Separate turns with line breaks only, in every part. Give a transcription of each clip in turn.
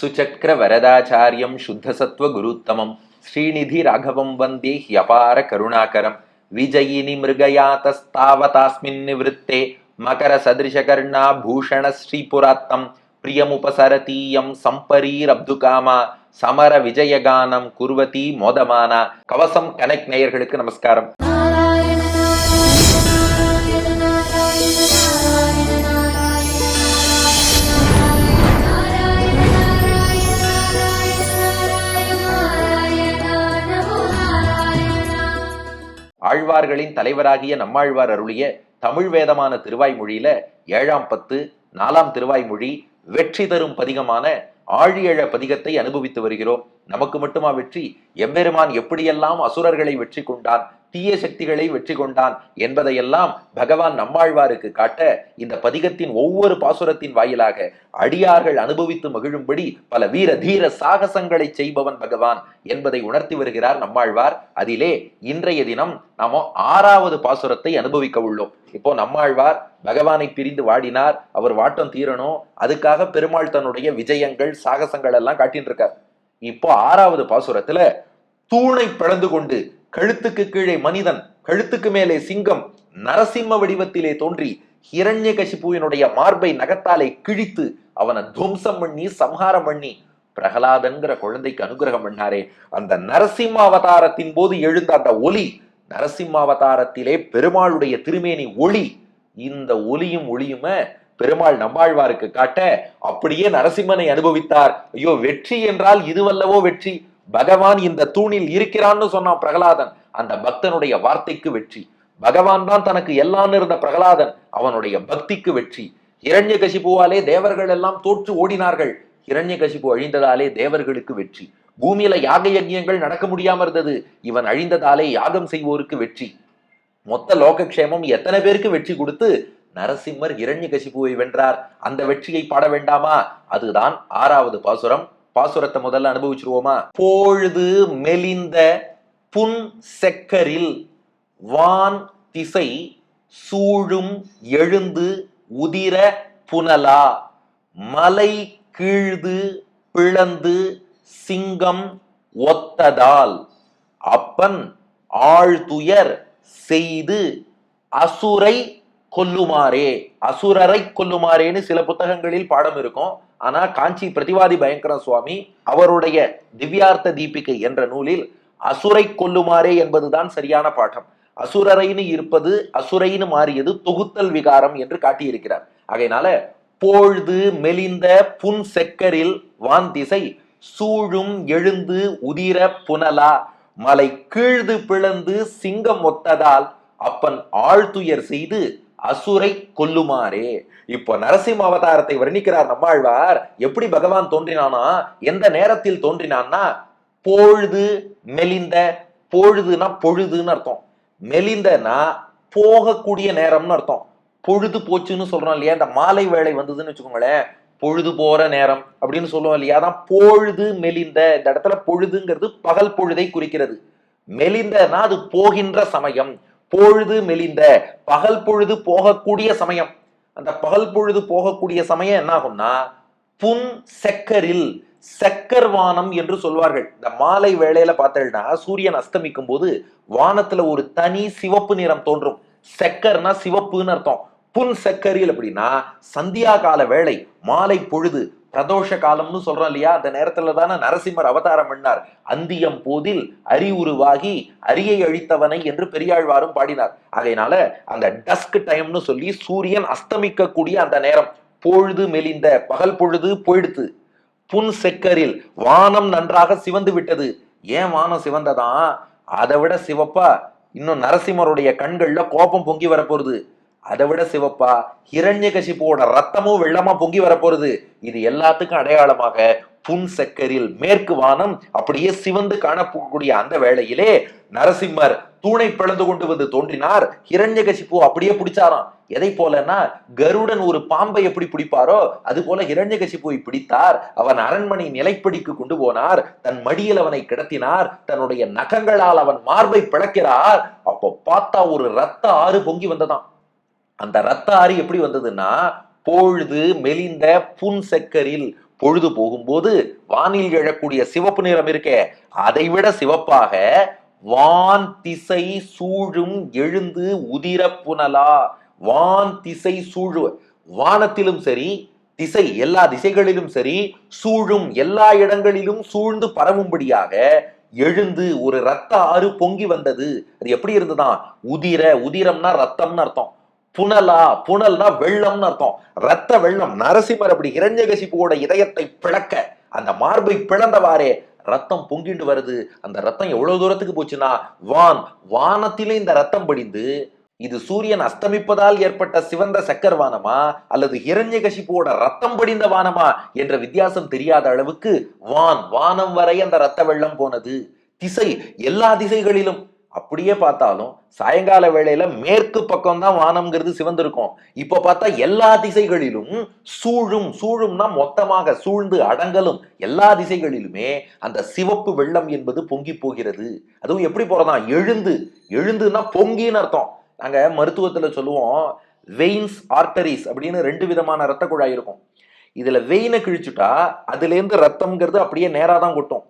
சுச்சக்கர வரதாச்சாரியம் சுத்தசத்வ குருத்தமம். ஸ்ரீநிதி ராகவம் வந்தே ஹியபார கருணாகரம். விஜயினி மிருகயாத்தஸ்தாவதாஸ்மின் நிவத்தே மகர சதிருஷகர்ணா பூஷண ஸ்ரீபுராத்தம். பிரியமுபசரதீயம் சம்பரீர் அப்துகாமா சமர விஜயகானம் குர்வதி மோதமானா. கவசம் கனெக்ட் நேயர்களுக்கு நமஸ்காரம். ஆழ்வார்களின் தலைவராகிய நம்மாழ்வார் அருளிய தமிழ் வேதமான திருவாய்மொழியில ஏழாம் பத்து நாலாம் திருவாய்மொழி வெற்றி தரும் பதிகமான ஆழியழ பதிகத்தை அனுபவித்து வருகிறோம். நமக்கு மட்டுமா வெற்றி? எம்பெருமான் எப்படியெல்லாம் அசுரர்களை வெற்றி கொண்டான்? தீய சக்திகளை வெற்றி கொண்டான் என்பதையெல்லாம் பகவான் நம்மாழ்வாருக்கு காட்ட இந்த பதிகத்தின் ஒவ்வொரு பாசுரத்தின் வாயிலாக அடியார்கள் அனுபவித்து மகிழும்படி பல வீர தீர சாகசங்களை செய்பவன் பகவான் என்பதை உணர்த்தி வருகிறார் நம்மாழ்வார். அதிலே இன்றைய தினம் நாம ஆறாவது பாசுரத்தை அனுபவிக்க உள்ளோம். இப்போ நம்மாழ்வார் பகவானை பிரிந்து வாடினார் அவர் வாட்டம் தீரணும் அதுக்காக பெருமாள் தன்னுடைய விஜயங்கள் சாகசங்கள் எல்லாம் காட்டின்னு இருக்கார் இப்போ ஆறாவது பாசுரத்துல தூணை பிளந்து கொண்டு கழுத்துக்கு கீழே மனிதன் கழுத்துக்கு மேலே சிங்கம் நரசிம்ம வடிவத்திலே தோன்றி ஹிரண்ய கசிப்புவினுடைய மார்பை நகத்தாலே கிழித்து அவனை துவம்சம் பண்ணி சம்ஹாரம் பண்ணி பிரகலாதன்கிற குழந்தைக்கு அனுகிரகம் பண்ணாரே. அந்த நரசிம்ம அவதாரத்தின் போது எழுந்த அந்த ஒலி நரசிம்ம அவதாரத்திலே பெருமாளுடைய திருமேனி ஒளி இந்த ஒலியும் ஒளியுமே பெருமாள் நம்பாழ்வாருக்கு காட்ட அப்படியே நரசிம்மனை அனுபவித்தார். ஐயோ வெற்றி என்றால் இதுவல்லவோ வெற்றி. பகவான் இந்த தூணில் இருக்கிறான்னு சொன்னான் பிரகலாதன். அந்த பக்தனுடைய வார்த்தைக்கு வெற்றி. பகவான் தான் தனக்கு எல்லாம் இருந்த பிரகலாதன் அவனுடைய பக்திக்கு வெற்றி. இரண்ய கசிப்புவாலே தேவர்கள் எல்லாம் தோற்று ஓடினார்கள். இரண்ய கசிப்பு அழிந்ததாலே தேவர்களுக்கு வெற்றி. பூமியில யாக யஜ்யங்கள் நடக்க முடியாம இருந்தது. இவன் அழிந்ததாலே யாகம் செய்வோருக்கு வெற்றி. மொத்த லோகக்ஷேமம் எத்தனை பேருக்கு வெற்றி கொடுத்து நரசிம்மர் இரண்ய கசிப்புவை வென்றார். அந்த வெற்றியை பாட வேண்டாமா? அதுதான் ஆறாவது பாசுரம். பாசுரத்தை முதல்ல அனுபவிச்சிருவோமா? பொழுது மெலிந்த புன் செக்கரில் வான் திசை சூழும் எழுந்து உதிர புனலா. மலை கீழ்து பிளந்து சிங்கம் ஒத்ததால் அப்பன் ஆழ்துயர் செய்து அசுரை கொல்லுமாறே அசுரரை கொல்லுமாறேன்னு சில புத்தகங்களில் பாடம் இருக்கும். ஆனா காஞ்சி பிரதிவாதி பயங்கர சுவாமி அவருடைய திவ்யார்த்த தீபிகை என்ற நூலில் அசுரை கொல்லுமாறே என்பதுதான் சரியான பாடம். அசுரரைன்னு இருப்பது அசுரைன்னு மாறியது தொகுத்தல் விகாரம் என்று காட்டியிருக்கிறார். ஆகையினால பொழுது மெலிந்த புன் செக்கரில் வான் திசை சூழும் எழுந்து உதிர புனலா மலை கீழ்து பிளந்து சிங்கம் ஒத்ததால் அப்பன் ஆழ்துயர் செய்து அசுரை கொல்லுமாறே. இப்போ நரசிம்ம அவதாரத்தை வர்ணிக்கிறார் நம்மாழ்வார். எப்படி பகவான் தோன்றினானா? எந்த நேரத்தில் தோன்றினான்னா பொழுது மெலிந்த பொழுதுனா பொழுதுன்னு அர்த்தம். மெலிந்தனா போகக்கூடிய நேரம்னு அர்த்தம். பொழுது போச்சுன்னு சொல்றோம் இல்லையா? இந்த மாலை வேலை வந்ததுன்னு வச்சுக்கோங்களேன். பொழுது போற நேரம் அப்படின்னு சொல்லுவோம் இல்லையா? அதான் பொழுது மெலிந்த இந்த இடத்துல பொழுதுங்கிறது பகல் பொழுதை குறிக்கிறது. மெலிந்தனா அது போகின்ற சமயம். பொழுது மெலிந்த பகல் பொழுது போகக்கூடிய சமயம். அந்த பகல் பொழுது போகக்கூடிய சமயம் என்ன ஆகும்னா புன் செக்கரில் செக்கர் வானம் என்று சொல்வார்கள். இந்த மாலை வேளையில பார்த்தேன்னா சூரியன் அஸ்தமிக்கும் போது வானத்துல ஒரு தனி சிவப்பு நிறம் தோன்றும். செக்கர்னா சிவப்புன்னு அர்த்தம். புன் செக்கரில் அப்படின்னா சந்தியா கால வேளை மாலை பொழுது பிரதோஷ காலம்னு சொல்றோம் இல்லையா? அந்த நேரத்துல தானே நரசிம்மர் அவதாரம் பண்ணார். அந்தியம் போதில் அரி உருவாகி அரியை அழித்தவனை என்று பெரியாழ்வாரும் பாடினார். ஆகையினால அந்த டஸ்க் டைம்னு சொல்லி சூரியன் அஸ்தமிக்கக்கூடிய அந்த நேரம். பொழுது மெலிந்த பகல் பொழுது போயிடுத்து. புன் செக்கரில் வானம் நன்றாக சிவந்து விட்டது. ஏன் வானம் சிவந்ததான் அதை விட சிவப்பா? இன்னும் நரசிம்மருடைய கண்கள்ல கோபம் பொங்கி வரப்போகுது. அதை விட சிவப்பா ஹிரண்யகசிப்புவோட ரத்தமும் வெள்ளமா பொங்கி வரப்போறது. இது எல்லாத்துக்கும் அடையாளமாக புன் செக்கரில் மேற்கு வானம் அப்படியே சிவந்து காணப்போகக்கூடிய அந்த வேளையிலே நரசிம்மர் தூணை பிளந்து கொண்டு வந்து தோன்றினார். ஹிரண்யகசிப்பு அப்படியே பிடிச்சாராம். எதை போலன்னா கருடன் ஒரு பாம்பை எப்படி பிடிப்பாரோ அது போல ஹிரண்யகசிப்புவை பிடித்தார். அவன் அரண்மனை நிலைப்படிக்கு கொண்டு போனார். தன் மடியில் அவனை கிடத்தினார். தன்னுடைய நகங்களால் அவன் மார்பை பிளக்கிறார். அப்போ பார்த்தா ஒரு ரத்த ஆறு பொங்கி வந்ததாம். அந்த ரத்த ஆறு எப்படி வந்ததுன்னா பொழுது மெலிந்த புன் செக்கரில் பொழுது போகும்போது வானில் எழக்கூடிய சிவப்பு நிறம் இருக்கே அதை விட சிவப்பாக வான் திசை சூழும் எழுந்து உதிர புனலா. வான் திசை சூழு வானத்திலும் சரி திசை எல்லா திசைகளிலும் சரி சூழும் எல்லா இடங்களிலும் சூழ்ந்து பரவும்படியாக எழுந்து ஒரு ரத்த ஆறு பொங்கி வந்தது. அது எப்படி இருந்ததுதான் உதிர உதிரம்னா ரத்தம்னு அர்த்தம். புனலா புனல்னா வெள்ளம்னு அர்த்தம். ரத்த வெள்ளம் நரசிம்மர் அப்படி இரண்யகசிப்புவோட இதயத்தை பிளக்க அந்த மார்பை பிளந்தவாறே ரத்தம் பொங்கிண்டு வருது. அந்த ரத்தம் எவ்வளவு தூரத்துக்கு போச்சுன்னா வான் வானத்திலே இந்த ரத்தம் படிந்து இது சூரியன் அஸ்தமிப்பதால் ஏற்பட்ட சிவந்த சக்கர் வானமா அல்லது ஹிரண்யகசிப்புவோட ரத்தம் படிந்த வானமா என்ற வித்தியாசம் தெரியாத அளவுக்கு வான் வானம் வரை அந்த ரத்த வெள்ளம் போனது. திசை எல்லா திசைகளிலும் அப்படியே பார்த்தாலும் சாயங்கால வேளையில மேற்கு பக்கம் தான் வானம்ங்கிறது சிவந்திருக்கும். இப்ப பார்த்தா எல்லா திசைகளிலும் சூழும் சூழும்னா மொத்தமாக சூழ்ந்து அடங்கலும் எல்லா திசைகளிலுமே அந்த சிவப்பு வெள்ளம் என்பது பொங்கி போகிறது. அதுவும் எப்படி போறதா எழுந்து எழுந்துன்னா பொங்கின்னு அர்த்தம். நாங்க மருத்துவத்துல சொல்லுவோம் வெயின்ஸ் ஆர்டரிஸ் அப்படின்னு ரெண்டு விதமான ரத்த குழாய் இருக்கும். இதுல வெயினை கிழிச்சுட்டா அதுல இருந்து ரத்தம்ங்கிறது அப்படியே நேராக தான் கொட்டும்.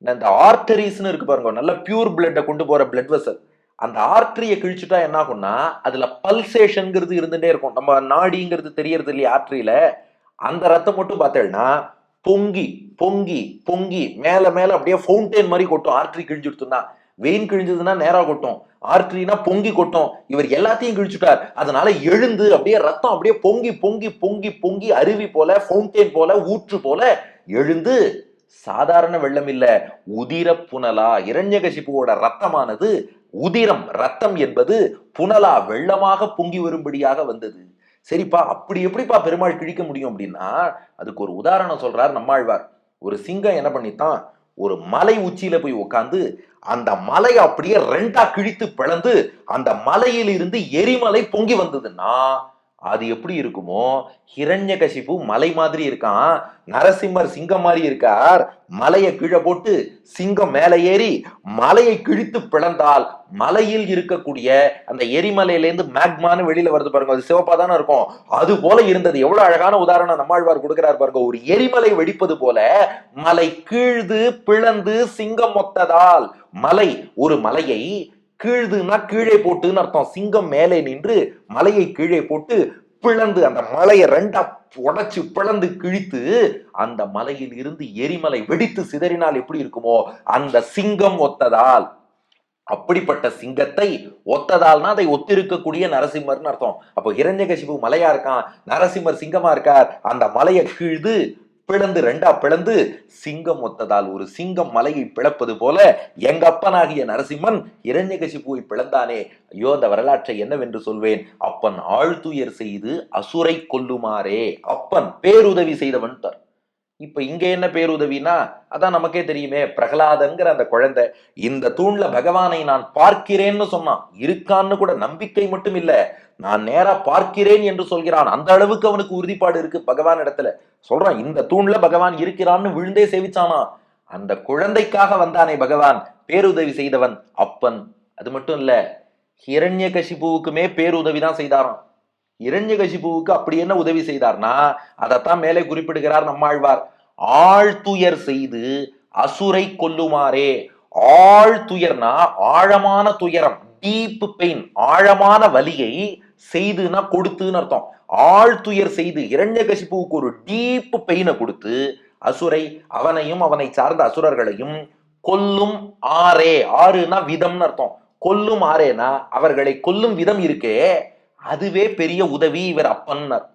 இந்த ஆர்டரிஸ்னு இருக்கு பாருங்க நல்ல பியூர் பிளட்டை கொண்டு போற பிளட் வெசல் அந்த ஆர்டரியை கிழிச்சுட்டா என்ன ஆகும்னா அதுல பல்சேஷன்ங்கிறது இருந்துட்டே இருக்கும். நம்ம நாடிங்கிறது தெரியறது இல்லையா ஆர்டரியில அந்த ரத்தம் மட்டும் பார்த்தேன்னா பொங்கி பொங்கி பொங்கி மேல மேல அப்படியே ஃபவுண்டெயின் மாதிரி கொட்டும். ஆர்டரி கிழிச்சுடுத்துனா வெயின் கிழிஞ்சதுன்னா நேரா கொட்டும். ஆர்டரினா பொங்கி கொட்டும். இவர் எல்லாத்தையும் கிழிச்சுட்டார். அதனால எழுந்து அப்படியே ரத்தம் அப்படியே பொங்கி பொங்கி பொங்கி பொங்கி அருவி போல ஃபவுண்டெயின் போல ஊற்று போல எழுந்து சாதாரண வெள்ளம் இல்ல உதிர புனலா இரண்யகசிப்புவோட ரத்தமானது உதிரம் ரத்தம் என்பது புனலா வெள்ளமாக பொங்கி வரும்படியாக வந்தது. சரிப்பா அப்படி எப்படிப்பா பெருமாள் கிழிக்க முடியும் அப்படின்னா அதுக்கு ஒரு உதாரணம் சொல்றார் நம்மாழ்வார். ஒரு சிங்கம் என்ன பண்ணித்தான் ஒரு மலை உச்சியில போய் உட்காந்து அந்த மலை அப்படியே ரெண்டா கிழித்து பிளந்து அந்த மலையிலிருந்து எரிமலை பொங்கி வந்ததுன்னா அது எப்படி இருக்குமோ? ஹிரண்யகசிப்பு மலை மாதிரி இருக்கான். நரசிம்மர் சிங்கம் மாதிரி இருக்கார். மலையை கீழே போட்டு சிங்கம் மேலே ஏறி மலையை கிழித்து பிளந்தால் மலையில் இருக்கக்கூடிய அந்த எரிமலையிலேருந்து மேக்மான்னு வெளியில வருது பாருங்க. அது சிவப்பா தானே இருக்கும். அது போல இருந்தது. எவ்வளவு அழகான உதாரணம் நம்மாழ்வார் கொடுக்கிறார் பாருங்க. ஒரு எரிமலை வெடிப்பது போல மலை கீழ்ந்து பிளந்து சிங்கம் மொத்ததால் மலை ஒரு மலையை கீழ்துன்னா கீழே போட்டுன்னு அர்த்தம். சிங்கம் மேலே நின்று மலையை கீழே போட்டு பிளந்து அந்த மலையை ரெண்டா உடைச்சு பிளந்து கிழித்து அந்த மலையில் இருந்து எரிமலை வெடித்து சிதறினால் எப்படி இருக்குமோ அந்த சிங்கம் ஒத்ததால். அப்படிப்பட்ட சிங்கத்தை ஒத்ததால்னா அதை ஒத்திருக்கக்கூடிய நரசிம்மர்னு அர்த்தம். அப்போ இரண்யகசிபு மலையா இருக்கான் நரசிம்மர் சிங்கமா இருக்கார் அந்த மலையை கீழ்து பிளந்து ரெண்டா பிளந்து சிங்கம் ஒத்ததால் ஒரு சிங்கம் மலையை பிளப்பது போல எங்க அப்பனாகிய நரசிம்மன் இரண்யகசிபுவை பிளந்தானே. ஐயோ அந்த வரலாற்றை என்னவென்று சொல்வேன்? அப்பன் ஆழ்துயர் செய்து அசுரை கொல்லுமாறே. அப்பன் பேருதவி செய்தவன் தர். இப்ப இங்க என்ன பேருதவினா அதான் நமக்கே தெரியுமே பிரகலாதங்கிற அந்த குழந்தை இந்த தூண்ல பகவானை நான் பார்க்கிறேன்னு சொன்னான். இருக்கான்னு கூட நம்பிக்கை மட்டும் இல்ல நான் நேரா பார்க்கிறேன் என்று சொல்கிறான். அந்த அளவுக்கு அவனுக்கு உறுதிப்பாடு இருக்கு பகவான் இடத்துல. சொல்றான் இந்த தூண்ல பகவான் இருக்கிறான்னு விழுந்தே சேவிச்சானா. அந்த குழந்தைக்காக வந்தானே பகவான் பேருதவி செய்தவன் அப்பன். அது மட்டும் இல்ல ஹிரண்யகசிபுவுக்குமே பேருதவி தான் செய்தாராம். இரண்யகசிபுவுக்கு அப்படி என்ன உதவி செய்தார்னா அதைத்தான் மேலே குறிப்பிடுகிறார் நம்மாழ்வார். ஆழ்துயர் செய்து அசுரை கொல்லுமாறே. ஆழ்துயர்னா ஆழமான துயரம் டீப் பெயின் ஆழமான வலியை செய்துனா கொடுத்துன்னு அர்த்தம். ஆழ்துயர் செய்து இரண்யகசிபுவுக்கு ஒரு டீப் பெயினை கொடுத்து அசுரை அவனையும் அவனை சார்ந்த அசுரர்களையும் கொல்லும் ஆரே ஆறுனா விதம்னு அர்த்தம். கொல்லும் ஆறேனா அவர்களை கொல்லும் விதம் இருக்கே. அதுவே பெரிய உதவி இவர் அப்பன்னார்.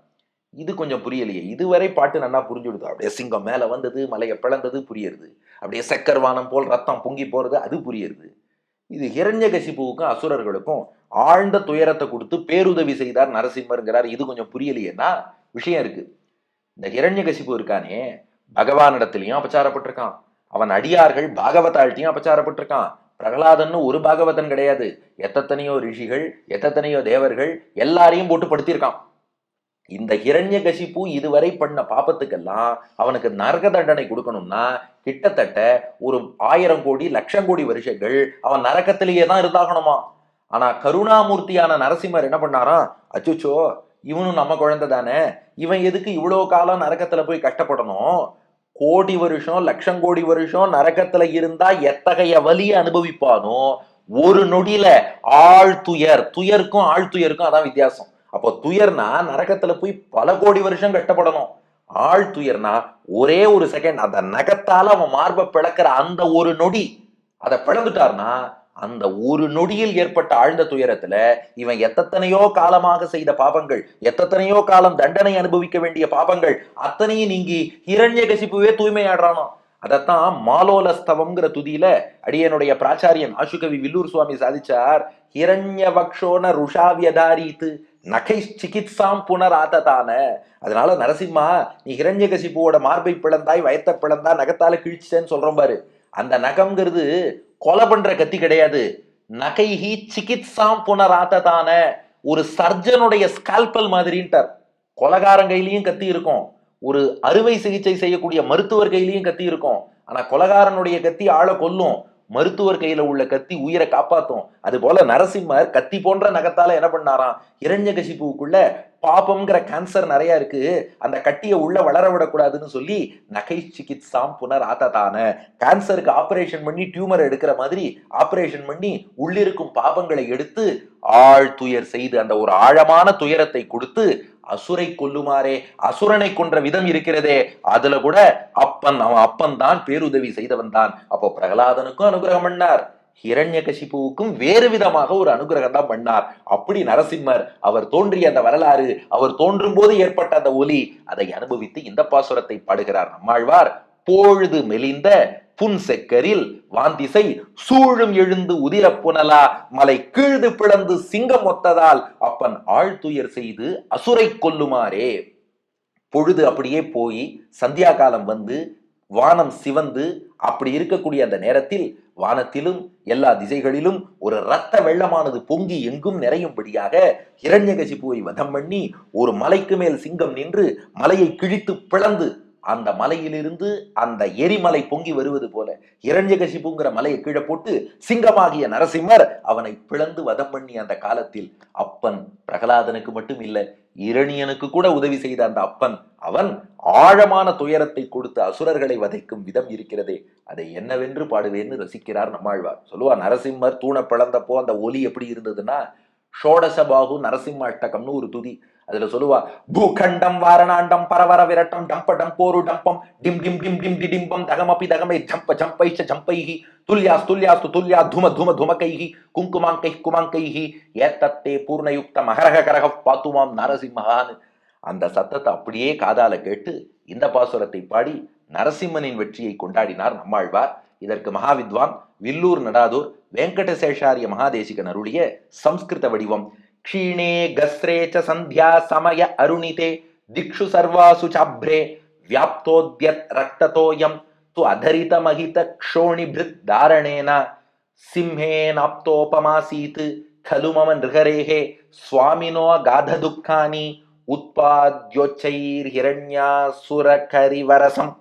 இது கொஞ்சம் புரியலையே. இதுவரை பாட்டு நல்லா புரிஞ்சுடுது அப்படியே சிங்கம் மேலே வந்தது மலையை பிளந்தது புரியுது அப்படியே சக்கர்வானம் போல் ரத்தம் பொங்கி போகிறது அது புரியுது இது ஹிரண்யகசிபுவுக்கும் அசுரர்களுக்கும் ஆழ்ந்த துயரத்தை கொடுத்து பேருதவி செய்தார் நரசிம்மருங்கிறார். இது கொஞ்சம் புரியலையேன்னா விஷயம் இருக்கு. இந்த ஹிரண்யகசிபு இருக்கானே பகவானிடத்திலையும் அபச்சாரப்பட்டிருக்கான். அவன் அடியார்கள் பாகவதாழ்த்தியும் அபச்சாரப்பட்டிருக்கான். பிரகலாதன்னு ஒரு பாகவதன் கிடையாது. எத்தனையோ ரிஷிகள் எத்தனையோ தேவர்கள் எல்லாரையும் போட்டு படுத்தியிருக்கான் இந்த ஹிரண்யகசிப்பு இதுவரை பண்ண பாப்பத்துக்கெல்லாம் அவனுக்கு நரக தண்டனை கொடுக்கணும்னா கிட்டத்தட்ட ஒரு ஆயிரம் கோடி லட்சம் கோடி வருஷங்கள் அவன் நரகத்திலேயே தான் இருந்தாகணுமா? ஆனா கருணாமூர்த்தியான நரசிம்மர் என்ன பண்ணாராம் அச்சுச்சோ இவனும் நம்ம குழந்தை தானே இவன் எதுக்கு இவ்வளோ காலம் நரகத்துல போய் கஷ்டப்படணும்? கோடி வருஷம் லட்சம் கோடி வருஷம் நரகத்துல இருந்தா எத்தகைய வலியை அனுபவிப்பானோ ஒரு நொடியில ஆழ்துயர் துயருக்கும் ஆழ்துயருக்கும் அதான் வித்தியாசம். அப்போ துயர்னா நரகத்துல போய் பல கோடி வருஷம் கஷ்டப்படணும் ஆழ் துயர்னா ஒரே ஒரு செகண்ட் அந்த நகத்தால அவன் மார்பை பிளக்கிற அந்த ஒரு நொடி அதை பிளந்துட்டார்னா அந்த ஒரு நொடியில் ஏற்பட்ட ஆழ்ந்த துயரத்துல இவன் எத்தனையோ காலமாக செய்த பாபங்கள் எத்தனையோ காலம் தண்டனை அனுபவிக்க வேண்டிய பாபங்கள் அத்தனையும் நீங்கி ஹிரண்யகசிப்புவே தூய்மையாடுறானோ? அதைத்தான் மாலோலஸ்தவம்ங்கிற துதியில அடியனுடைய பிராச்சாரியன் ஆசுகவி வில்லூர் சுவாமி சாதிச்சார் ஹிரண்யவக்ஷோன ருஷாவியதாரித்து நகை சிகித்சாம் புனராததான. அதனால நரசிம்மா நீ ஹிரண்யகசிப்புவோட மார்பை பிளந்தாய் வயத்தை பிளந்தா நகத்தால கிழிச்சேன்னு சொல்றோம் பாரு. அந்த நகம்ங்கிறது கொலை பண்ற கத்தி கிடையாது. நகைஹி சிகித்சாம் புனராத்ததான ஒரு சர்ஜனுடைய ஸ்கால்பல் மாதிரின்ட்டார். கொலகாரன் கையிலையும் கத்தி இருக்கும். ஒரு அறுவை சிகிச்சை செய்யக்கூடிய மருத்துவர் கையிலையும் கத்தி இருக்கும். ஆனா கொலகாரனுடைய கத்தி ஆளை கொல்லும். மருத்துவர் கையில உள்ள கத்தி உயிரை காப்பாத்தும். அது போல நரசிம்மர் கத்தி போன்ற நகத்தால என்ன பண்ணாராம்? இரண்யகசிப்புவுக்குள்ள பாபம்ங்கிற கேன்சர் நிறைய இருக்கு. அந்த கட்டியை உள்ள வளர விடக்கூடாதுன்னு சொல்லி நகை சிகித்சாம் புனர் ஆத்ததான கேன்சருக்கு ஆபரேஷன் பண்ணி டியூமர் எடுக்கிற மாதிரி ஆபரேஷன் பண்ணி உள்ளிருக்கும் பாபங்களை எடுத்து ஆழ் துயர் செய்து அந்த ஒரு ஆழமான துயரத்தை கொடுத்து அசுரை கொல்லுமாறே அசுரனை கொன்ற விதம் இருக்கிறதே அதுல கூட அப்பன் அவன் அப்பன் தான் பேருதவி செய்தவன் தான் அப்போ பிரகலாதனுக்கும் அனுகிரகம் பண்ணார். ஹிரண்யகசிபுவுக்கும் வேறு விதமாக ஒரு அனுகிரகம் தான் பண்ணார். அப்படி நரசிம்மர் அவர் தோன்றிய அந்த வரலாறு அவர் தோன்றும் போது ஏற்பட்ட அந்த ஒலி அதை அனுபவித்து இந்த பாசுரத்தை பாடுகிறார். நம்மாழ்வார் பொழுது மெலிந்த புன்செக்கரில் வாந்திசை சூழும் எழுந்து உதிர புனலா மலை கீழ்ந்து பிளந்து சிங்கம் ஒத்ததால் அப்பன் ஆழ்துயர் செய்து அசுரை கொல்லுமாறே. பொழுது அப்படியே போய் சந்தியா காலம் வந்து வானம் சிவந்து அப்படி இருக்கக்கூடிய அந்த நேரத்தில் வானத்திலும் எல்லா திசைகளிலும் ஒரு இரத்த வெள்ளமானது பொங்கி எங்கும் நிறையும்படியாக இரண்யகசிப்புவை வதம் பண்ணி ஒரு மலைக்கு மேல் சிங்கம் நின்று மலையை கிழித்து பிளந்து அந்த மலையிலிருந்து அந்த எரிமலை பொங்கி வருவது போல இரண்யகசிப்புங்கிற மலையை கீழே போட்டு சிங்கமாகிய நரசிம்மர் அவனை பிளந்து வதம் பண்ணி அந்த காலத்தில் அப்பன் பிரகலாதனுக்கு மட்டும் இல்ல இரணியனுக்கு கூட உதவி செய்த அந்த அப்பன் அவன் ஆழமான துயரத்தை கொடுத்து அசுரர்களை வதைக்கும் விதம் இருக்கிறதே. அதை என்னவென்று பாடுவேன்னு ரசிக்கிறார் நம்மாழ்வார். சொல்லுவா நரசிம்மர் தூண பிளந்தப்போ அந்த ஒலி எப்படி இருந்ததுன்னா ஷோடசபாகு நரசிம்ம அஷ்டகம்னு ஒரு துதி. அதுல சொல்லுவா பூகண்டம் வாரணாண்டம் பரவர விரட்டம் டம்ப டம்போரு டம்பம் டிம் டிம் டிம் டிம் டி டிம்பம் தகமபி தகமை ஜம்ப ஜம்பைச்ச ஜம்பைஹி துல்யாஸ் துல்யாஸ்து துல்யா தும தும துமகைஹி குங்குமாங்கை குமாங்கைஹி ஏத்தத்தே பூர்ணயுக்த மகரக கரக பாத்துமாம் நரசிம்மகான்னு அந்த சத்தத்தை அப்படியே காதால கேட்டு இந்த பாசுரத்தை பாடி நரசிம்மனின் வெற்றியை கொண்டாடினார் நம்மாழ்வார். இதற்கு மகாவித்வான் வில்லூர் நடாதூர் வெங்கடசேஷாரிய மகாதேசிகன் அருளிய சம்ஸ்கிருத வடிவம். க்ஷீணே கஸ்ரே ச சந்தியா சமய அருணிதே திக்ஷு சர்வாசு சாப்ரே வியாப்தோத்யத் ரக்ததோயம் து அதரிதமகித க்ஷோணிபிருத் தாரணேன சிம்ஹேனாப்தோபமாசீத் खलु मम नृहरेः स्वामिनो गाधदुःखानि உத்பாத்யோச்சைர்ஹிரண்யாசுரகரிவரசம்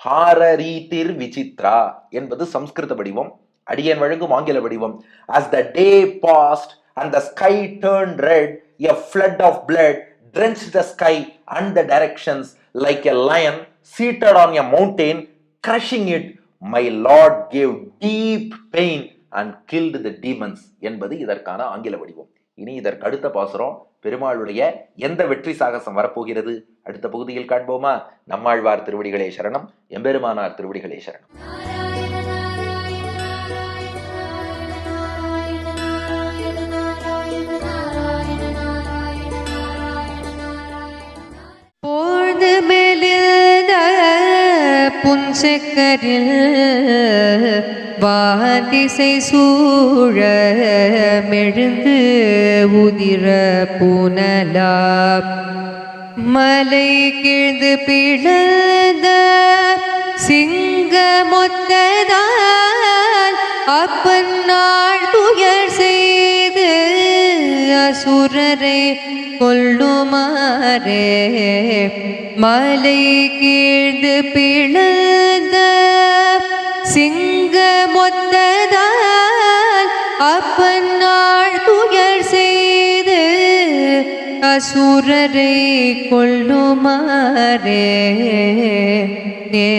ஹாரரீதிர் விசித்ரா என்பது சம்ஸ்கிருத வடிவம் அடியன் வழங்கும் ஆங்கில வடிவம் as the day passed and the sky turned red a flood of blood drenched the sky and the directions like a lion seated on a mountain crushing it my lord gave deep pain and killed the demons என்பது இதற்கான ஆங்கில வடிவம் இனி இதற்கு அடுத்த பாசுரம் பெருமாளுடைய எந்த வெற்றி சாகசம் வரப்போகிறது அடுத்த பகுதியில் காண்போமா நம்மாழ்வார் திருவடிகளே சரணம் எம்பெருமானார் திருவடிகளே சரணம்
புன்செக்கரில் வாதிசை சூழ மெழுந்து உதிர புனலா. மலை கிழ்ந்து பிழந்த சிங்க மொத்ததால் அப்பன் நாள் துயர் செய்து அசுரரை கொல்லுமாறே மலை கீழ்ந்து பிளந்த சிங்க மொத்ததால் அப்பன் நாள் துயர் செய்து அசுரரை கொள்ளுமாறே ஏ